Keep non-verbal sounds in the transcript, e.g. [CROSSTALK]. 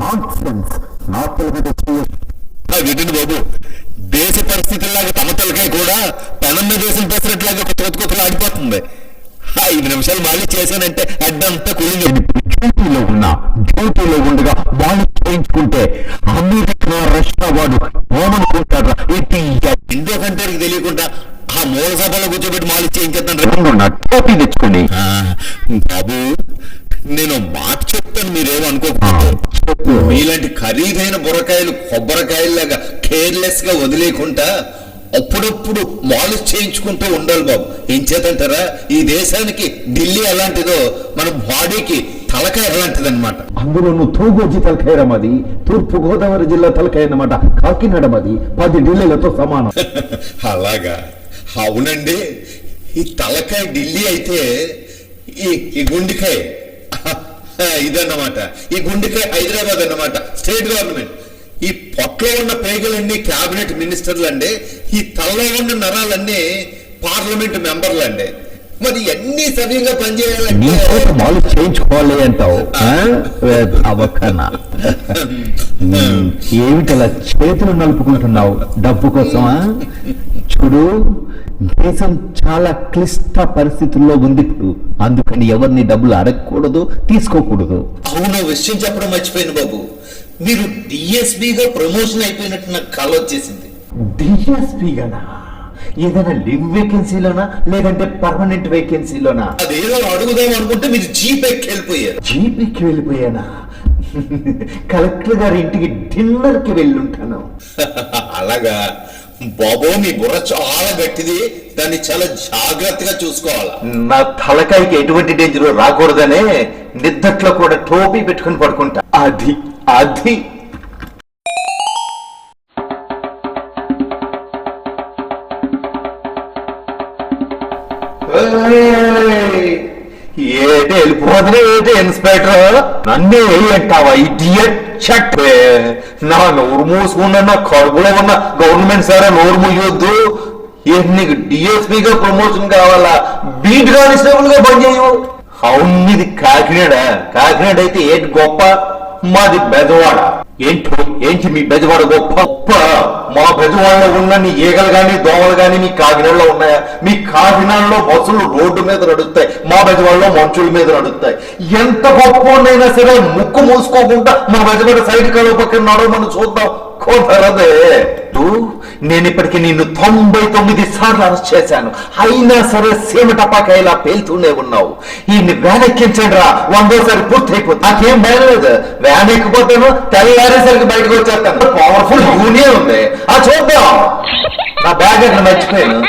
Non sense బాబు. దేశ పరిస్థితుల్లాగా తమ తలకాయ కూడా పెనం మీద వేసిన పెసరట్లాగా కొత్త కొత్త కొత్తలు ఆడిపోతుంది. ఐదు నిమిషాలు మళ్ళీ చేశానంటే అడ్డంతా కూలింది. డ్యూటీలో ఉన్నా. డ్యూటీలో ఉండగా వాళ్ళు చేయించుకుంటే అమెరికా రష్యా వాడు ఏమనుకుంటారా ఏంటి ఇండో కంట్రీకి తెలియకుండా ఆ మూల సభలో కూర్చోబెట్టి మాలి చేయించేద్దాం ఎక్కడో నా టోపీ తెచ్చుకోండి. బాబు నేను మాట చెప్తాను మీరేమనుకోకపోతే చెప్పు. మీలాంటి ఖరీదైన బుర్రకాయలు కొబ్బరికాయల్లాగా కేర్లెస్గా వదిలేకుండా అప్పుడప్పుడు మాలిష్ చేయించుకుంటూ ఉండాలి బాబు. ఏం చేతంటారా ఈ దేశానికి ఢిల్లీ ఎలాంటిదో మన బాడీకి తలకాయ ఎలాంటిది అనమాట అందులోను తూగోజి తలకాయ మాది? తూర్పు గోదావరి జిల్లా తలకాయ అన్నమాట. కాకినాడ మాది. పది ఢిల్లీలతో సమానం. [LAUGHS] అలాగా? అవునండి. ఈ తలకాయ ఢిల్లీ అయితే ఈ ఈ గుండెకాయ ఇదన్నమాట. ఈ గుండెకాయ హైదరాబాద్ అన్నమాట. State government. ఈ పొట్టలో ఉన్న పేగలన్నీ క్యాబినెట్ మినిస్టర్లు అండి ఈ తలలో ఉన్న నరాలన్నీ పార్లమెంట్ మెంబర్లు అండి మరి అన్ని సవ్యంగా నీ పనిచేయాలంటే మాలు చేయించుకోవాలి అంటావు. ఏమిటలా చేతులు నలుపుకుంటున్నావు? డబ్బు కోసమా చూడు. దేశం చాలా క్లిష్ట పరిస్థితుల్లో ఉంది ఇప్పుడు. అందుకని ఎవరిని డబ్బులు అడగకూడదు తీసుకోకూడదు. అవును విషయం చెప్పడం మర్చిపోయింది బాబు. మీరు డిఎస్బిగా ప్రమోషన్ అయిపోయినట్టు నాకు కళ వచ్చేసింది. డిఎస్పీ గనా? ఏదైనా లివ్ వేకెన్సీలోనా? లేదంటే పర్మనెంట్ వేకెన్సీలోనా? అదేదో అడుగుదాం అనుకుంటే మీరు జీప్ ఎక్కి వెళ్ళిపోయారు. జీపీకి వెళ్ళిపోయానా? కలెక్టర్ గారి ఇంటికి డిన్నర్కి వెళ్ళుంటాను. [LAUGHS] అలాగా. బాబో మీ బుర్ర చాలా గట్టిది. దాన్ని చాలా జాగ్రత్తగా చూసుకోవాలా? నా తలకాయకి ఎటువంటి డేంజర్ రాకూడదనే నిద్దట్లో కూడా టోపీ పెట్టుకుని పడుకుంటా. అది అది. ఏయ్! ఏటి వెళ్ళిపోతుంది ఏంటి ఇన్స్పెక్టర్? నన్నే అంటావా ఇడియట్ చెట్ నా నోరు మూసుకున్న నా కడుపులో ఉన్న గవర్నమెంట్ సారా నోరు మూయొద్దు. ఏంటి నీకు డిఎస్పీగా ప్రమోషన్ కావాలా? బీట్ కానిస్టేబుల్గా పనిచేయు అవును ఇది కాకినాడ. కాకినాడ అయితే ఏంటి గొప్ప? మాది బెదవాడ. ఏంటో? ఏంటి మీ బెజవాడ గొప్ప? గొప్ప మా బెజవాడలో ఉన్న నీ ఈగలు గాని దోమలు గాని మీ కాకినాడలో ఉన్నాయా? మీ కాకినాడలో బస్సులు రోడ్డు మీద నడుస్తాయి మా బెజవాడలో మనుషుల మీద నడుస్తాయి. ఎంత గొప్పనైనా సరే ముక్కు మూసుకోకుండా మా బెజవాడ సైడ్ కలువ పక్కన నడవమని చూద్దాం. కోతరదే నేను ఇప్పటికి నిన్ను తొంభై తొమ్మిది సార్లు అరెస్ట్ చేశాను. అయినా సరే సీమ టపాకాయలా పేలుతూనే ఉన్నావు. ఈ వ్యాన్ ఎక్కించండి రా వందోసారి పూర్తయిపోతుంది నాకేం భయం లేదు. వ్యాన్ ఎక్కిపోతాను తెల్లారేసరికి బయటకు వచ్చేస్తాను. పవర్ఫుల్ యూనియన్ ఉంది. ఆ చూద్దాం. నా బ్యాగ్ అక్కడ మర్చిపోయాను?